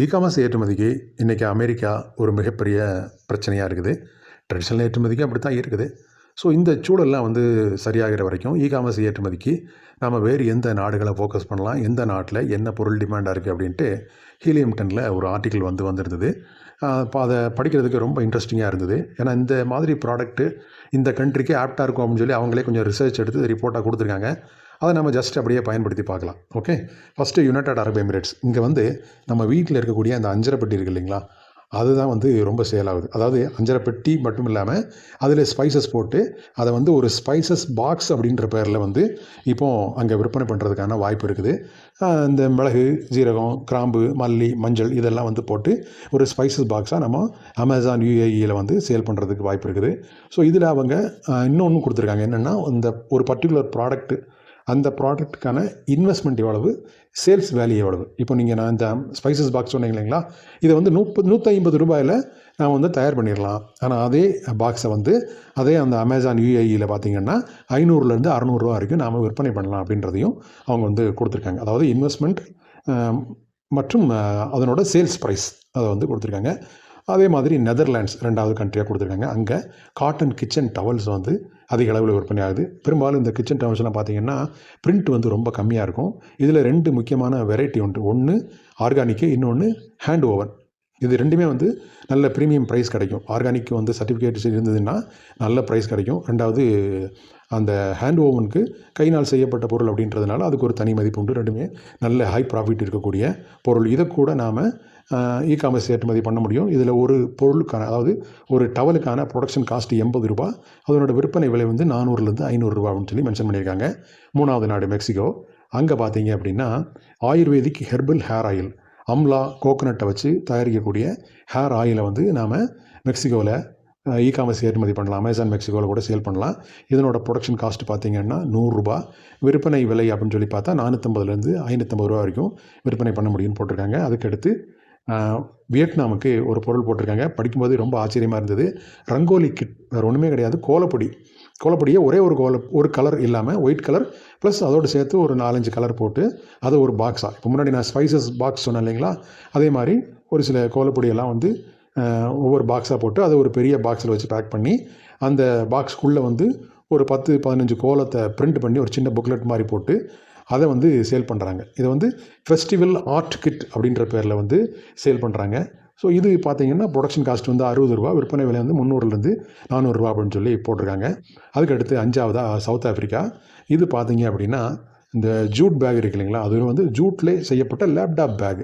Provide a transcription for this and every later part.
E commerce ஏற்றுமதிக்கு இன்றைக்கி America ஒரு மிகப்பெரிய பிரச்சனையாக இருக்குது. ட்ரெடிஷ்னல் ஏற்றுமதிக்கு அப்படி தான் இருக்குது. ஸோ இந்த சூழல்லாம் வந்து சரியாகிற வரைக்கும் இ காமர்ஸ் ஏற்றுமதிக்கு நம்ம வேறு எந்த நாடுகளை ஃபோக்கஸ் பண்ணலாம் எந்த நாட்டில் என்ன பொருள் டிமாண்டாக இருக்குது அப்படின்ட்டு ஹீலியம்டனில் ஒரு ஆர்டிக்கிள் வந்து வந்திருந்தது. இப்போ அதை படிக்கிறதுக்கு ரொம்ப இன்ட்ரெஸ்டிங்காக இருந்தது. ஏன்னா இந்த மாதிரி ப்ராடக்ட்டு இந்த கண்ட்ரிக்கு ஆப்டாக இருக்கும் அப்படின்னு சொல்லி அவங்களே கொஞ்சம் ரிசர்ச் எடுத்து ரிப்போர்ட்டாக கொடுத்துருக்காங்க. அதை நம்ம ஜஸ்ட் அப்படியே பயன்படுத்தி பார்க்கலாம். Okay first United Arab Emirates இங்கே வந்து நம்ம வீட்டில் இருக்கக்கூடிய அந்த அஞ்சரை பெட்டி இருக்குது இல்லைங்களா? அதுதான் வந்து ரொம்ப சேல் ஆகுது. அதாவது அஞ்சரை பெட்டி மட்டும் இல்லாமல் அதில் ஸ்பைசஸ் போட்டு அதை வந்து ஒரு ஸ்பைசஸ் பாக்ஸ் அப்படின்ற பேரில் வந்து இப்போது அங்கே விற்பனை பண்ணுறதுக்கான வாய்ப்பு இருக்குது. இந்த மிளகு ஜீரகம் கிராம்பு மல்லி மஞ்சள் இதெல்லாம் வந்து போட்டு ஒரு ஸ்பைசஸ் பாக்ஸாக நம்ம அமேசான் யூஏஇயில் வந்து சேல் பண்ணுறதுக்கு வாய்ப்பு இருக்குது. ஸோ இதில் அவங்க இன்னொன்று கொடுத்துருக்காங்க. என்னென்னா இந்த ஒரு பர்டிகுலர் ப்ராடக்ட்டு அந்த ப்ராடக்ட்டுக்கான இன்வெஸ்ட்மெண்ட் எவ்வளவு? சேல்ஸ் வேல்யூ எவ்வளவு? இப்போ நீங்கள் நான் இந்த ஸ்பைசஸ் பாக்ஸ் சொன்னீங்க இல்லைங்களா? இதை வந்து முப்பது நூற்றி ஐம்பது ரூபாயில் நான் வந்து தயார் பண்ணிடலாம். ஆனால் அதே பாக்ஸை வந்து அதே அந்த அமேசான் யூஏஇயில் பார்த்தீங்கன்னா ஐநூறுலேருந்து அறநூறுவா வரைக்கும் நாம் விற்பனை பண்ணலாம் அப்படின்றதையும் அவங்க வந்து கொடுத்துருக்காங்க. அதாவது இன்வெஸ்ட்மெண்ட் மற்றும் அதனோட சேல்ஸ் ப்ரைஸ் அதை வந்து கொடுத்துருக்காங்க. அதே மாதிரி நெதர்லாண்ட்ஸ் ரெண்டாவது கண்ட்ரியாக கொடுத்துருக்காங்க. அங்கே காட்டன் கிச்சன் டவல்ஸ் வந்து அதிக அளவில் விற்பனை ஆகுது. பெரும்பாலும் இந்த கிச்சன் டவுன்ஸ்லாம் பார்த்தீங்கன்னா பிரிண்ட் வந்து ரொம்ப கம்மியாக இருக்கும். இதில் ரெண்டு முக்கியமான வெரைட்டி உண்டு. ஒன்று ஆர்கானிக்கு இன்னொன்று ஹேண்ட் ஓவன் இது ரெண்டுமே வந்து நல்ல ப்ரீமியம் ப்ரைஸ் கிடைக்கும். ஆர்கானிக் வந்து சர்டிஃபிகேட் இருந்ததுன்னா நல்ல ப்ரைஸ் கிடைக்கும். ரெண்டாவது அந்த ஹேண்ட் ஓவனுக்கு கைனால் செய்யப்பட்ட பொருள் அப்படின்றதுனால அதுக்கு ஒரு தனி மதிப்பு உண்டு. ரெண்டுமே நல்ல ஹை ப்ராஃபிட் இருக்கக்கூடிய பொருள். இதை கூட நாம் இ காமர்ஸ் ஏற்றுமதி பண்ண முடியும். இதில் ஒரு பொருளுக்கான அதாவது ஒரு டவலுக்கான ப்ரொடக்ஷன் காஸ்ட் எண்பது ரூபா அதனோட விற்பனை விலை வந்து நானூறுலேருந்து ஐநூறுரூவா அப்படின்னு சொல்லி மென்ஷன் பண்ணியிருக்காங்க. மூணாவது நாடு மெக்சிகோ அங்கே பார்த்தீங்க அப்படின்னா ayurvedic herbal hair oil amla கோகோனட்டை வச்சு தயாரிக்கக்கூடிய ஹேர் ஆயிலை வந்து நாம் மெக்சிகோவில் இ காமர்ஸ் ஏற்றுமதி பண்ணலாம். அமேசான் மெக்சிகோவில் கூட சேல் பண்ணலாம். இதனோட ப்ரொடக்ஷன் காஸ்ட் பார்த்தீங்கன்னா நூறுரூபா விற்பனை விலை அப்படின்னு சொல்லி பார்த்தா நானூற்றம்பதுலேருந்து ஐநூற்றம்பது ரூபா வரைக்கும் விற்பனை பண்ண முடியும்னு போட்டிருக்காங்க. அதுக்கடுத்து வியட்நாமுக்கு ஒரு பொருள் போட்டிருக்காங்க. படிக்கும்போது ரொம்ப ஆச்சரியமாக இருந்தது. ரங்கோலி கிட் வேறு ஒன்றுமே கிடையாது. கோலப்பொடி. கோலப்பொடியை ஒரே ஒரு கோல ஒரு கலர் இல்லாமல் ஒயிட் கலர் ப்ளஸ் அதோடு சேர்த்து ஒரு நாலஞ்சு கலர் போட்டு அதை ஒரு பாக்ஸாக இப்போ முன்னாடி நான் ஸ்பைசஸ் பாக்ஸ் சொன்னேன் இல்லைங்களா? அதே மாதிரி ஒரு சில கோலப்பொடியெல்லாம் வந்து ஒவ்வொரு பாக்ஸாக போட்டு அதை ஒரு பெரிய பாக்ஸில் வச்சு பேக் பண்ணி அந்த பாக்ஸ்க்குள்ளே வந்து ஒரு பத்து பதினஞ்சு கோலத்தை பிரிண்ட் பண்ணி ஒரு சின்ன புக்லெட் மாதிரி போட்டு அதை வந்து சேல் பண்ணுறாங்க இதை வந்து ஃபெஸ்டிவல் ஆர்ட் கிட் அப்படின்ற பேரில் வந்து சேல் பண்ணுறாங்க ஸோ இது பார்த்தீங்கன்னா ப்ரொடக்ஷன் காஸ்ட் வந்து அறுபது ரூபா விற்பனை விலை வந்து முந்நூறுலேருந்து நானூறுரூவா அப்படின்னு சொல்லி போட்டிருக்காங்க. அதுக்கடுத்து அஞ்சாவதாக சவுத் ஆஃப்ரிக்கா இது பார்த்தீங்க அப்படின்னா இந்த ஜூட் பேக் இருக்கு இல்லைங்களா அது வந்து ஜூட்லே செய்யப்பட்ட லேப்டாப் பேக்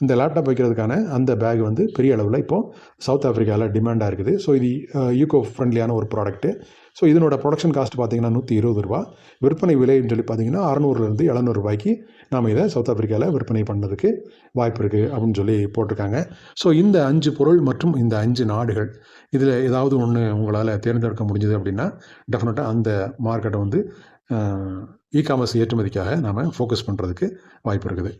இந்த லேப்டாப் வைக்கிறதுக்கான அந்த பேக் வந்து பெரிய அளவில் இப்போது சவுத் ஆஃப்ரிக்காவில் டிமாண்டாக இருக்குது. ஸோ இது யூகோ ஃப்ரெண்ட்லியான ஒரு ப்ராடக்ட்டு ஸோ இதனோட ப்ரொடக்ஷன் காஸ்ட் பார்த்தீங்கன்னா நூற்றி இருபது ரூபா. விற்பனை விலைன்னு சொல்லி பார்த்தீங்கன்னா அறநூறுலேருந்து எழுநூறுபாய்க்கு நாம் இதை சவுத் ஆஃப்ரிக்காவில் விற்பனை பண்ணதுக்கு வாய்ப்பு இருக்குது அப்படின்னு சொல்லி போட்டிருக்காங்க. ஸோ இந்த அஞ்சு பொருள் மற்றும் இந்த அஞ்சு நாடுகள் இதில் ஏதாவது ஒன்று உங்களால் தேர்ந்தெடுக்க முடிஞ்சது அப்படின்னா டெஃபினட்டாக அந்த மார்க்கெட்டை வந்து இ காமர்ஸ் ஏற்றுமதிக்காக நாம் ஃபோக்கஸ் பண்ணுறதுக்கு வாய்ப்பு இருக்குது.